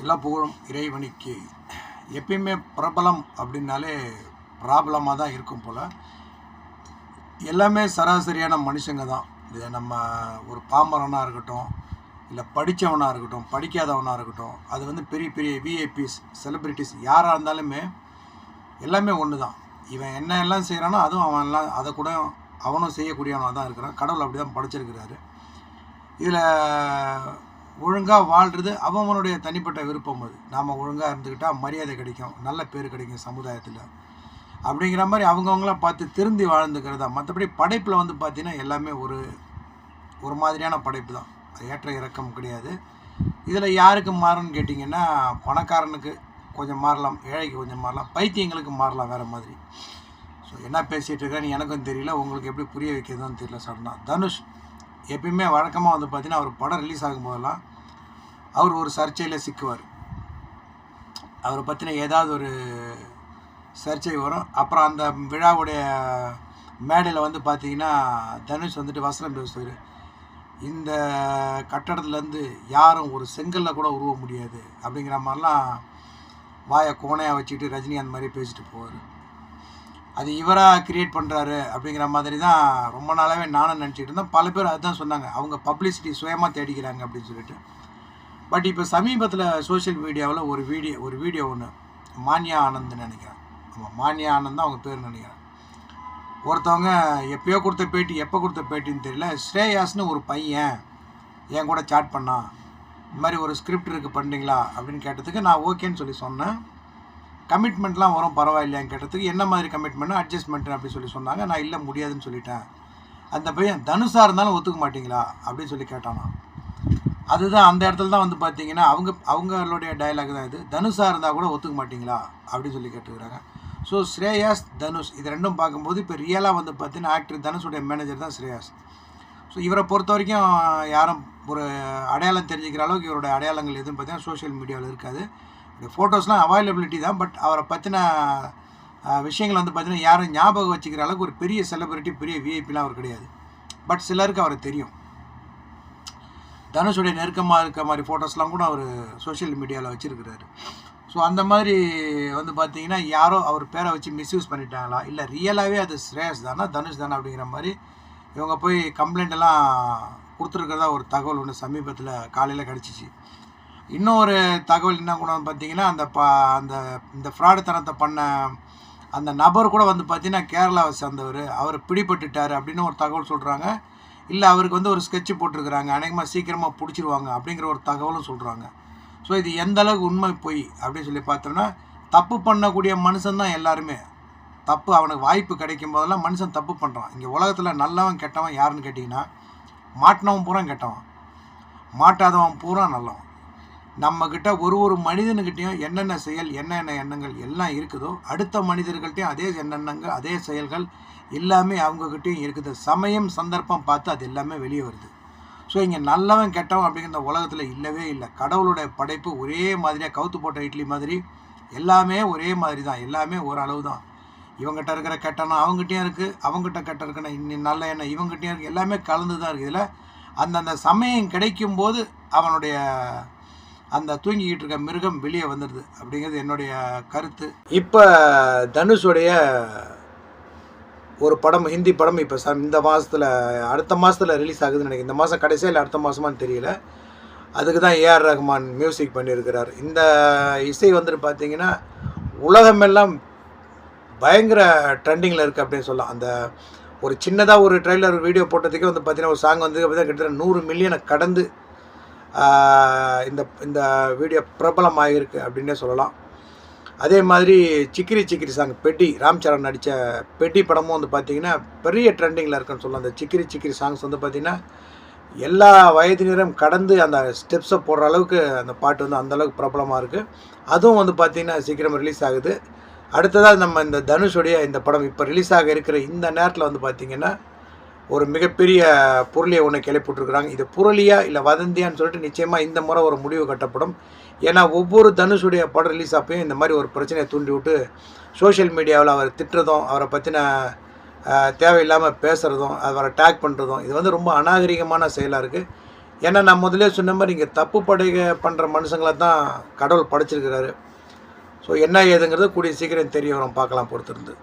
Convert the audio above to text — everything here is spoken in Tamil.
எல்லா புகழும் இறைவனுக்கு எப்பயுமே பிரபலம் அப்படின்னாலே ப்ராப்ளமாக தான் இருக்கும் போல். எல்லாமே சராசரியான மனுஷங்க தான். இது நம்ம ஒரு பாமரனாக இருக்கட்டும் இல்லை படித்தவனாக இருக்கட்டும் படிக்காதவனாக இருக்கட்டும் அது வந்து பெரிய பெரிய விஐபிஸ் செலிப்ரிட்டிஸ் யாராக இருந்தாலுமே எல்லாமே ஒன்று தான். இவன் என்ன எல்லாம் செய்கிறானோ அதுவும் அவன் எல்லாம் அதை கூட அவனும் செய்யக்கூடியவனாக தான் இருக்கிறான். கடவுள் அப்படி தான் படைச்சிருக்கிறாரு. இதில் ஒழுங்காக வாழ்கிறது அவனுடைய தனிப்பட்ட விருப்பம் அது. நாம் ஒழுங்காக இருந்துக்கிட்டால் மரியாதை கிடைக்கும் நல்ல பேர் கிடைக்கும் சமுதாயத்தில். அப்படிங்கிற மாதிரி அவங்கவுங்களாம் பார்த்து திருந்தி வாழ்ந்துக்கிறதா. மற்றபடி படைப்பில் வந்து பார்த்திங்கன்னா எல்லாமே ஒரு ஒரு மாதிரியான படைப்பு தான். அது ஏற்ற இறக்கம் கிடையாது. இதில் யாருக்கு மாறும்னு கேட்டிங்கன்னா பணக்காரனுக்கு கொஞ்சம் மாறலாம் ஏழைக்கு கொஞ்சம் மாறலாம் பைத்தியங்களுக்கு மாறலாம் வேறு மாதிரி. ஸோ என்ன பேசிகிட்டு இருக்கான்னு எனக்கும் தெரியல. உங்களுக்கு எப்படி புரிய வைக்கிறதுன்னு தெரியல சடனாக தனுஷ் எப்பயுமே வழக்கமாக வந்து பார்த்தீங்கன்னா அவர் படம் ரிலீஸ் ஆகும்போதெல்லாம் அவர் ஒரு சர்ச்சையில் சிக்குவார். அவரை பற்றின ஏதாவது ஒரு சர்ச்சை வரும். அப்புறம் அந்த விழாவுடைய மேடையில் வந்து பார்த்தீங்கன்னா தனுஷ் வந்துட்டு வசனம் பேசுவார். இந்த கட்டடத்துலேருந்து யாரும் ஒரு செங்கல்ல கூட உருவ முடியாது அப்படிங்கிற மாதிரிலாம் வாயை கோணையாக வச்சுக்கிட்டு ரஜினி அந்த மாதிரி பேசிட்டு போவார். அது இவராக கிரியேட் பண்ணுறாரு அப்படிங்கிற மாதிரி தான் ரொம்ப நாளாகவே நானும் நினச்சிட்டு இருந்தேன். பல பேர் அதுதான் சொன்னாங்க. அவங்க பப்ளிசிட்டி சுயமாக தேடிக்கிறாங்க அப்படின்னு சொல்லிட்டு. பட் இப்போ சமீபத்தில் சோஷியல் மீடியாவில் ஒரு வீடியோ ஒரு வீடியோ ஒன்று மான்யா ஆனந்த்னு நினைக்கிறேன். ஆமாம் மான்யா ஆனந்த் தான் அவங்க பேர் நினைக்கிறேன். ஒருத்தவங்க எப்பயோ கொடுத்த பேட்டி எப்போ கொடுத்த பேட்டின்னு தெரியல ஸ்ரேயாஸ்னு ஒரு பையன் என் கூட சாட் பண்ணான். இந்த மாதிரி ஒரு ஸ்கிரிப்ட் இருக்குது பண்ணுறீங்களா அப்படின்னு கேட்டதுக்கு நான் ஓகேன்னு சொல்லி சொன்னேன். கமிட்மெண்ட்லாம் வரும் பரவாயில்லையான்னு கேட்டதுக்கு என்ன மாதிரி கமிட்மெண்ட் அட்ஜஸ்ட்மெண்ட் அப்படி சொல்லி சொன்னாங்க. நான் இல்லை முடியாதுன்னு சொல்லிட்டேன். அந்த பையன் தனுஷாக இருந்தாலும் ஒத்துக்க மாட்டீங்களா? அப்படின்னு சொல்லி கேட்டானா அதுதான் அந்த இடத்துல தான் வந்து பார்த்தீங்கன்னா அவங்க அவங்களுடைய டயலாக் தான் இது. தனுஷாக இருந்தால் கூட ஒத்துக்க மாட்டீங்களா? அப்படின்னு சொல்லி கேட்டுக்கிறாங்க. ஸோ ஸ்ரேயாஸ் தனுஷ் இது ரெண்டும் பார்க்கும்போது இப்போ ரியலாக வந்து பார்த்தீங்கன்னா ஆக்டர் தனுஷுடைய மேனேஜர் தான் ஸ்ரேயாஸ். ஸோ இவரை பொறுத்த வரைக்கும் யாரும் ஒரு அடையாளம் தெரிஞ்சுக்கிற அளவுக்கு இவருடைய அடையாளங்கள் எதுவும் பார்த்தீங்கன்னா சோஷியல் மீடியாவில் இருக்காது. ஃபோட்டோஸ்லாம் அவைலபிலிட்டி தான் பட் அவரை பற்றின விஷயங்கள் வந்து பார்த்தீங்கன்னா யாரும் ஞாபகம் வச்சுக்கிற அளவுக்கு ஒரு பெரிய செலிபிரிட்டி பெரிய விஐபிலாம் அவர் கிடையாது. பட் சிலருக்கு அவரை தெரியும். தனுஷுடைய நெருக்கமாக இருக்க மாதிரி ஃபோட்டோஸ்லாம் கூட அவர் சோஷியல் மீடியாவில் வச்சுருக்கிறாரு. ஸோ அந்த மாதிரி வந்து பார்த்தீங்கன்னா யாரோ அவர் பேரை வச்சு மிஸ்யூஸ் பண்ணிட்டாங்களா? இல்லை ரியலாகவே அது ஸ்ரேயஸ் தானா தனுஷ் தானே அப்படிங்கிற மாதிரி இவங்க போய் கம்ப்ளைண்ட் எல்லாம் கொடுத்துருக்கிறதா ஒரு தகவல் ஒன்று சமீபத்தில் காலையில் கிடச்சிச்சு. இன்னும் ஒரு தகவல் என்ன கூட பார்த்தீங்கன்னா அந்த ப அந்த இந்த ஃப்ராடுத்தனத்தை பண்ண அந்த நபர் கூட வந்து பார்த்தீங்கன்னா கேரளாவை சேர்ந்தவர். அவர் பிடிபட்டுட்டார் அப்படின்னு ஒரு தகவல் சொல்கிறாங்க இல்லை அவருக்கு வந்து ஒரு ஸ்கெட்ச் போட்டிருக்கிறாங்க. அநேகமாக சீக்கிரமாக பிடிச்சிருவாங்க அப்படிங்கிற ஒரு தகவலும் சொல்கிறாங்க ஸோ இது எந்த அளவுக்கு உண்மை பொய் அப்படின்னு சொல்லி பார்த்தோம்னா தப்பு பண்ணக்கூடிய மனுஷன் தான் எல்லாருமே. தப்பு அவனுக்கு வாய்ப்பு கிடைக்கும் போதெல்லாம் மனுஷன் தப்பு பண்ணுறான் இங்கே உலகத்தில் நல்லவன் கெட்டவன் யாருன்னு கேட்டிங்கன்னா மாட்டினவன் பூரா கெட்டவன். மாட்டாதவன் பூரா நல்லவன். நம்மக்கிட்ட ஒரு ஒரு மனிதனுக்கிட்டையும் என்னென்ன செயல் என்னென்ன எண்ணங்கள் எல்லாம் இருக்குதோ அடுத்த மனிதர்கள்ட்டையும் அதே எண்ணெண்ணங்கள் அதே செயல்கள் எல்லாமே அவங்கக்கிட்டையும் இருக்குது. சமயம் சந்தர்ப்பம் பார்த்து அது எல்லாமே வெளியே வருது. ஸோ இங்கே நல்லவன் கெட்டவன் அப்படிங்கிற உலகத்தில் இல்லவே இல்லை. கடவுளுடைய படைப்பு ஒரே மாதிரியாக கவுத்து போட்ட இட்லி மாதிரி எல்லாமே ஒரே மாதிரி தான் எல்லாமே ஓரளவு தான் இவங்ககிட்ட இருக்கிற கெட்டனா அவங்ககிட்டயும் இருக்குது அவங்ககிட்ட கெட்ட இருக்கணும் இன்னும் நல்ல எண்ணம் இவங்ககிட்டயும் இருக்குது எல்லாமே கலந்து தான் இருக்குது இதில் அந்தந்த சமயம் கிடைக்கும் போது அவனுடைய அந்த தூங்கிக்கிட்டு இருக்க மிருகம் வெளியே வந்துடுது அப்படிங்கிறது என்னுடைய கருத்து. இப்போ தனுஷுடைய ஒரு படம் ஹிந்தி படம் இப்போ ச இந்த மாதத்தில் அடுத்த மாதத்தில் ரிலீஸ் ஆகுதுன்னு நினைக்கிறேன். இந்த மாதம் கடைசியில் அடுத்த மாதமான்னு தெரியல. அதுக்கு தான் ஏஆர் ரஹ்மான் மியூசிக் பண்ணியிருக்கிறார். இந்த இசை வந்துட்டு பார்த்தீங்கன்னா உலகமெல்லாம் பயங்கர ட்ரெண்டிங்கில் இருக்குது அப்படின்னு சொல்லலாம். அந்த ஒரு சின்னதாக ஒரு ட்ரெய்லர் வீடியோ போட்டதுக்கே வந்து பார்த்தீங்கன்னா ஒரு சாங் வந்து பார்த்தீங்கன்னா கிட்டத்தட்ட நூறு மில்லியனை கடந்து இந்த இந்த வீடியோ பிரபலமாகிருக்கு அப்படின்னே சொல்லலாம். அதே மாதிரி சிக்கிரி சிக்கிரி சாங் பெட்டி ராம் சரண் நடித்த பெட்டி படமும் வந்து பார்த்திங்கன்னா பெரிய ட்ரெண்டிங்கில் இருக்குன்னு சொல்லலாம். அந்த சிக்கிரி சிக்கிரி சாங்ஸ் வந்து பார்த்திங்கன்னா எல்லா வயதினரும் கடந்து அந்த ஸ்டெப்ஸை போடுற அளவுக்கு அந்த பாட்டு வந்து அந்தளவுக்கு பிரபலமாக இருக்குது அதுவும் வந்து பார்த்திங்கன்னா சீக்கிரம் ரிலீஸ் ஆகுது. அடுத்ததாக நம்ம இந்த தனுஷுடைய இந்த படம் இப்போ ரிலீஸ் ஆக இருக்கிற இந்த நேரத்தில் வந்து பார்த்திங்கன்னா ஒரு மிகப்பெரிய பொருளியை ஒன்று கிளப்பிட்டுருக்குறாங்க இது புரளியா இல்லை வதந்தியான்னு சொல்லிட்டு நிச்சயமாக இந்த முறை ஒரு முடிவு கட்டப்படும். ஏன்னா ஒவ்வொரு தனுஷுடைய படம் ரிலீஸ் அப்பையும் இந்த மாதிரி ஒரு பிரச்சனையை தூண்டி விட்டு சோஷியல் மீடியாவில் அவர் திட்டுறதும் அவரை பற்றின தேவையில்லாமல் பேசுகிறதும் அவரை டேக் பண்ணுறதும் இது வந்து ரொம்ப அநாகரிகமான செயலாக இருக்குது ஏன்னா நான் முதலே சொன்ன மாதிரி இங்கே தப்பு படைக பண்ணுற மனுஷங்களை தான் கடவுள் படைச்சிருக்கிறாரு. ஸோ என்ன ஏதுங்கிறது கூடிய சீக்கிரம் தெரிய வரும் பார்க்கலாம் பொறுத்திருந்து.